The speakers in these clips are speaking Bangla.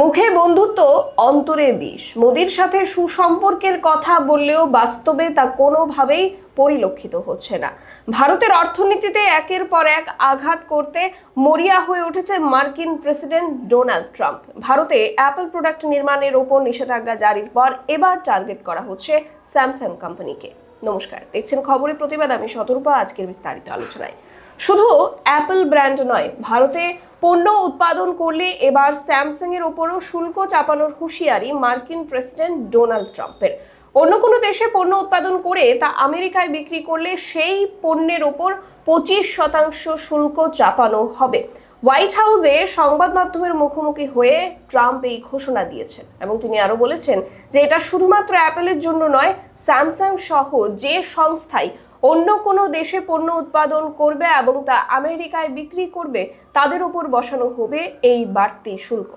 মুখে বন্ধুত্ব অন্তরে বিষ। মোদির সাথে সুসম্পর্কের কথা বললেও বাস্তবে তা কোনোভাবেই পরিলক্ষিত হচ্ছে না। ভারতের অর্থনীতিতে একের পর এক আঘাত করতে মরিয়া হয়ে উঠেছে মার্কিন প্রেসিডেন্ট ডোনাল্ড ট্রাম্প। ভারতে অ্যাপল প্রোডাক্ট নির্মাণের ওপর নিষেধাজ্ঞা জারির পর এবার টার্গেট করা হচ্ছে স্যামসাং কোম্পানিকে। নমস্কার। দেখছেন খবরের প্রতিবাদ, আমি শতরূপা আজকের বিস্তারিত আলোচনায়। শুধু অ্যাপল ব্র্যান্ড নয়, ভারতে পণ্য উৎপাদন করলে এবার স্যামসাং এর ওপরও শুল্ক চাপানোর হুঁশিয়ারি মার্কিন প্রেসিডেন্ট ডোনাল্ড ট্রাম্পের। অন্য কোনো দেশে পণ্য উৎপাদন করে তা আমেরিকায় বিক্রি করলে সেই পণ্যের ওপর পঁচিশ শতাংশ শুল্ক চাপানো হবে। হোয়াইট হাউসে সংবাদ মাধ্যমের মুখোমুখি হয়ে ট্রাম্প এই ঘোষণা দিয়েছেন এবং তিনি আরও বলেছেন যে এটা শুধুমাত্র অ্যাপেলের জন্য নয় স্যামসাং সহ যে সংস্থাই অন্য কোনো দেশে পণ্য উৎপাদন করবে এবং তা আমেরিকায় বিক্রি করবে, তাদের উপর বসানো হবে এই বাড়তি শুল্ক।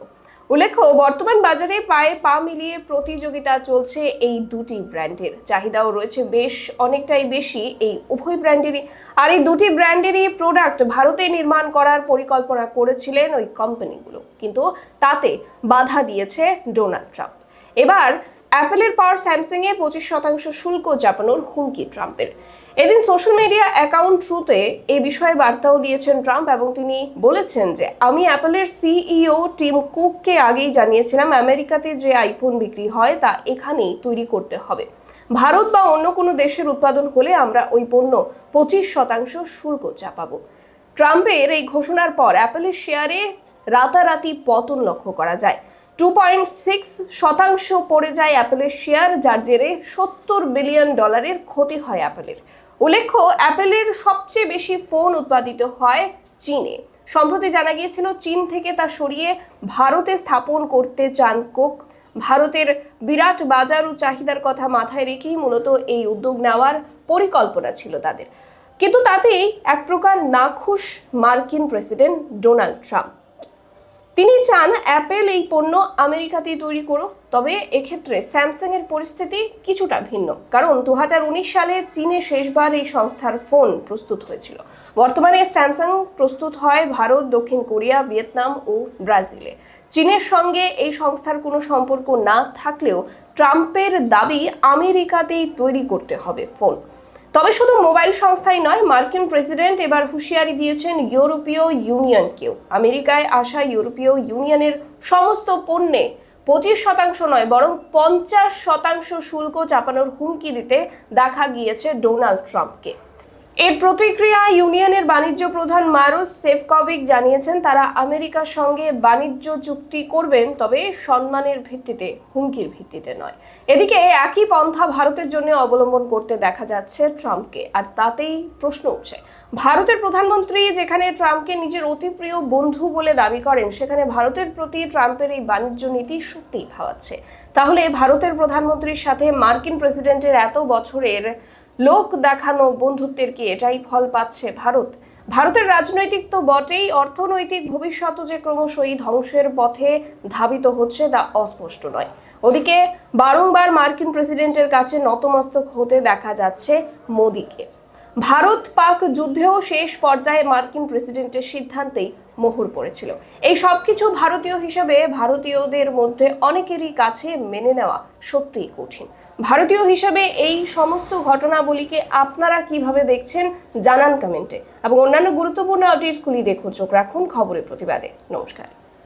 উল্লেখ্য, বর্তমান বাজারে পায়ে পা মিলিয়ে প্রতিযোগিতা চলছে এই দুটি ব্র্যান্ডের। চাহিদাও রয়েছে বেশ অনেকটাই বেশি এই উভয় ব্র্যান্ডেরই। আর এই দুটি ব্র্যান্ডেরই প্রোডাক্ট ভারতে নির্মাণ করার পরিকল্পনা করেছিলেন ওই কোম্পানিগুলো কিন্তু তাতে বাধা দিয়েছে ডোনাল্ড ট্রাম্প। এবার অ্যাপেলের পর স্যামসাংয়ে পঁচিশ শতাংশ শুল্ক চাপানোর হুমকি ট্রাম্পের। এদিন সোশ্যাল মিডিয়া অ্যাকাউন্ট থ্রুতে এ বিষয়ে বার্তাও দিয়েছেন ট্রাম্প এবং তিনি বলেছেন যে, আমি অ্যাপেলের সিইও টিম কুককে আগেই জানিয়েছিলাম আমেরিকাতে যে আইফোন বিক্রি হয় তা এখানেই তৈরি করতে হবে। ভারত বা অন্য কোনো দেশের উৎপাদন হলে আমরা ওই পণ্য পঁচিশ শতাংশ শুল্ক চাপাবো। ট্রাম্পের এই ঘোষণার পর অ্যাপেলের শেয়ারে রাতারাতি পতন লক্ষ্য করা যায়। টু পয়েন্ট সিক্স শতাংশ পড়ে যায় অ্যাপেলের শেয়ার, যার জেরে সত্তর বিলিয়ন ডলারের ক্ষতি হয় অ্যাপেলের। উল্লেখ্য, অ্যাপেলের সবচেয়ে বেশি ফোন উৎপাদিত হয় চীনে। সম্প্রতি জানা গিয়েছিল, চীন থেকে তা সরিয়ে ভারতে স্থাপন করতে চান কোক। ভারতের বিরাট বাজার ও চাহিদার কথা মাথায় রেখেই মূলত এই উদ্যোগ নেওয়ার পরিকল্পনা ছিল তাদের। কিন্তু তাতেই এক প্রকার নাখুশ মার্কিন প্রেসিডেন্ট ডোনাল্ড ট্রাম্প। তিনি চান অ্যাপেল এই পণ্য আমেরিকাতেই তৈরি করো তবে এক্ষেত্রে স্যামসাং এর পরিস্থিতি কিছুটা ভিন্ন। কারণ দু হাজার উনিশ সালে চীনে শেষবার এই সংস্থার ফোন প্রস্তুত হয়েছিল। বর্তমানে স্যামসাং প্রস্তুত হয় ভারত, দক্ষিণ কোরিয়া, ভিয়েতনাম ও ব্রাজিলে। চীনের সঙ্গে এই সংস্থার কোনো সম্পর্ক না থাকলেও ট্রাম্পের দাবি আমেরিকাতেই তৈরি করতে হবে ফোন। তবে শুধু মোবাইল সংস্থাই নয়, মার্কিন প্রেসিডেন্ট এবার হুঁশিয়ারি দিয়েছেন ইউরোপীয় ইউনিয়নকেও। আমেরিকায় আসা ইউরোপীয় ইউনিয়নের সমস্ত পণ্যে পঁচিশ শতাংশ নয়, বরং পঞ্চাশ শতাংশ শুল্ক চাপানোর হুমকি দিতে দেখা গিয়েছে ডোনাল্ড ট্রাম্পকে। এর প্রতিক্রিয়া ইউনিয়নের বাণিজ্য প্রধান মারুস সেফকভিক জানিয়েছেন, তারা আমেরিকার সঙ্গে বাণিজ্য চুক্তি করবেন, তবে সম্মানের ভিত্তিতে, হুমকির ভিত্তিতে নয়। এদিকে একই পন্থা ভারতের জন্য অবলম্বন করতে দেখা যাচ্ছে ট্রাম্পকে, আর তাতেই প্রশ্ন উঠছে। ভারতের প্রধানমন্ত্রী যেখানে ট্রাম্পকে নিজের অতি প্রিয় বন্ধু বলে দাবি করেন, সেখানে ভারতের প্রতি ট্রাম্পের এই বাণিজ্য নীতি সত্যিই ভাবাচ্ছে। তাহলে ভারতের প্রধানমন্ত্রীর সাথে মার্কিন প্রেসিডেন্টের এত বছরের লোক দেখানো বন্ধুত্বের কি এটাই ফল পাচ্ছে ভারত? ভারতের রাজনৈতিক তো বটেই, অর্থনৈতিক ভবিষ্যৎ যে ক্রমশই ধ্বংসের পথে ধাবিত হচ্ছে তা অস্পষ্ট নয়। ওদিকে বারংবার মার্কিন প্রেসিডেন্টের কাছে নতমস্তক হতে দেখা যাচ্ছে মোদিকে। ভারত পাক যুদ্ধেও শেষ পর্যায়ে মার্কিন প্রেসিডেন্টের সিদ্ধান্তেই মোহর পড়েছিল। এই সব কিছু ভারতীয় হিসেবে ভারতীয়দের মধ্যে অনেকেরই কাছে মেনে নেওয়া সত্যিই কঠিন। ভারতীয় হিসাবে এই সমস্ত ঘটনাবলিকে আপনারা কীভাবে দেখছেন জানান কমেন্টে। এবং অন্যান্য গুরুত্বপূর্ণ আপডেটসগুলি দেখুন, চোখ রাখুন খবরের প্রতিবাদে। নমস্কার।